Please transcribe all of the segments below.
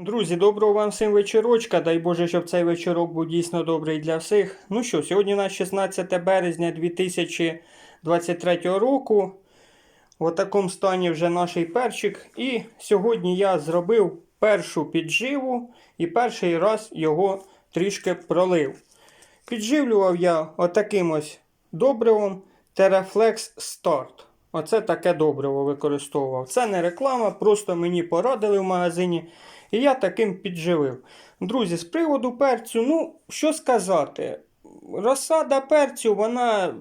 Друзі, доброго вам всім вечірочка. Дай Боже, щоб цей вечірок був дійсно добрий для всіх. Ну що, сьогодні у нас 16 березня 2023 року. В такому стані вже наш перчик. І сьогодні я зробив першу підживу і перший раз його трішки пролив. Підживлював я отаким ось добривом Terraflex Start. Оце таке добриво використовував. Це не реклама, просто мені порадили в магазині. І я таким підживив. Друзі, з приводу перцю, ну, що сказати, розсада перцю, вона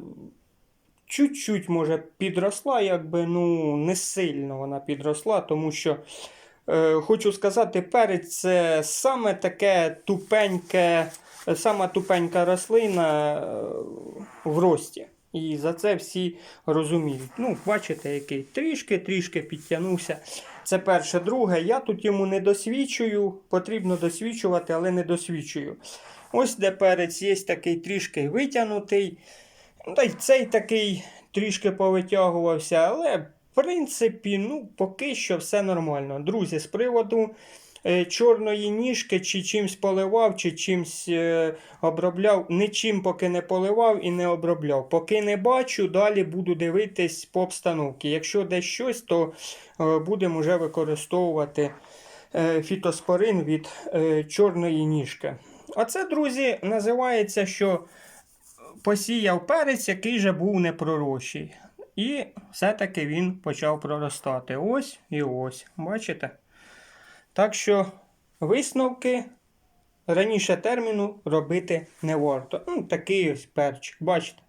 чуть-чуть, може, підросла, якби, ну, не сильно вона підросла, тому що, е, хочу сказати, перець це саме таке тупеньке, сама тупенька рослина е, в рості. І за це всі розуміють. Ну, бачите, який трішки-трішки підтягнувся. Це перше. Друге, я тут йому не досвідчую. Потрібно досвідчувати, але не досвідчую. Ось де перець є такий трішки витягнутий. Ну, Та й цей такий трішки повитягувався, але в принципі, ну, поки що все нормально. Друзі, з приводу чорної ніжки, чи чимсь поливав, чи чимсь е, обробляв. Нічим поки не поливав і не обробляв. Поки не бачу, далі буду дивитись по обстановці. Якщо десь щось, то е, будемо вже використовувати е, фітоспорин від е, чорної ніжки. А це, друзі, називається, що посіяв перець, який же був непророщий. І все-таки він почав проростати. Ось і ось. Бачите? Так що висновки раніше терміну робити не варто. Ну, такий ось перчик, бачите?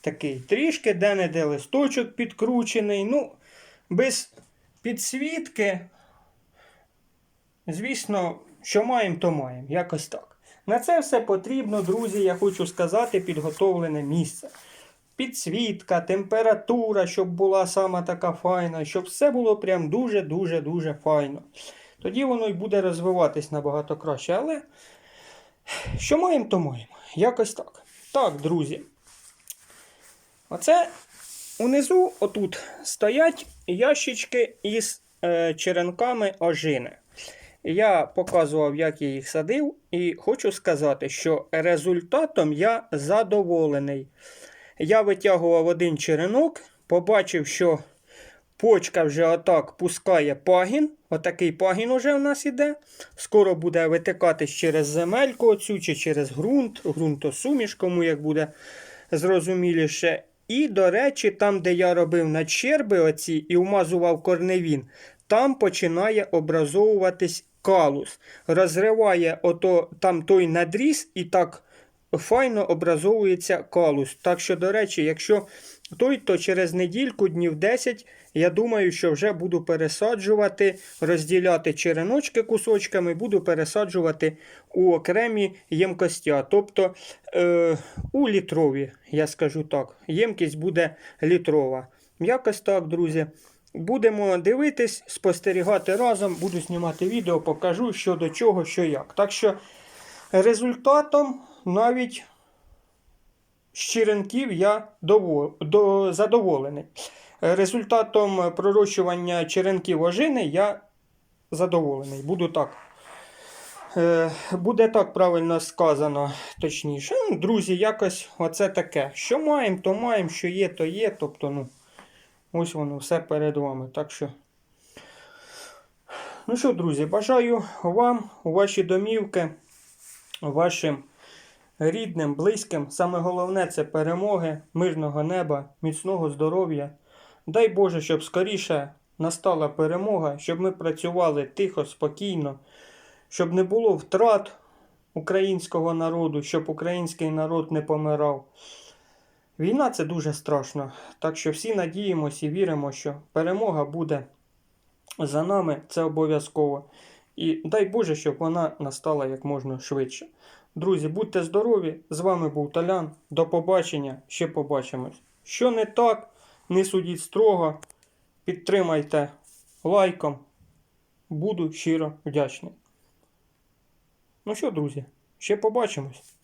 Такий трішки, де-не-де листочок підкручений. Ну, без підсвітки, звісно, що маємо, то маємо. Якось так. На це все потрібно, друзі, я хочу сказати, підготовлене місце. Підсвітка, температура, щоб була сама така файна, щоб все було прям дуже-дуже-дуже файно. Тоді воно й буде розвиватись набагато краще. Але що маємо, то маємо. Якось так. Так, друзі. Оце унизу отут стоять ящички із е, черенками ожини. Я показував, як я їх садив, і хочу сказати, що результатом я задоволений. Я витягував один черенок, побачив, що почка вже отак пускає пагін. Отакий пагін уже в нас іде. Скоро буде витикатись через земельку оцю чи через ґрунт, ґрунтосуміш, кому як буде зрозуміліше. І, до речі, там, де я робив надщерби оці і вмазував корневін, там починає образовуватись калус. Розриває ото там той надріз і так файно образовується калус. Так що, до речі, якщо той, то через недільку, днів 10, я думаю, що вже буду пересаджувати, розділяти череночки кусочками, буду пересаджувати у окремі ємкості. Тобто е, у літрові, я скажу так, ємкість буде літрова. Якось так, друзі. Будемо дивитись, спостерігати разом, буду знімати відео, покажу, що до чого, що як. Так що результатом навіть з черенків я задоволений. Результатом пророщування черенків ожини я задоволений. Буду так. Е, Буде так правильно сказано, точніше. Ну, Друзі, якось оце таке. Що маємо, то маємо, що є, то є. Тобто, ну, ось воно все перед вами. Так що. Ну що, друзі, бажаю вам у ваші домівки, вашим рідним, близьким. Саме головне це перемоги, мирного неба, міцного здоров'я. Дай Боже, щоб скоріше настала перемога, щоб ми працювали тихо, спокійно, щоб не було втрат українського народу, щоб український народ не помирав. Війна це дуже страшно. Так що всі надіємося і віримо, що перемога буде за нами, це обов'язково. І дай Боже, щоб вона настала як можна швидше. Друзі, будьте здорові! З вами був Талян. До побачення, ще побачимось. Що не так, не судіть строго. Підтримайте лайком. Буду щиро вдячний. Ну що, друзі, ще побачимось.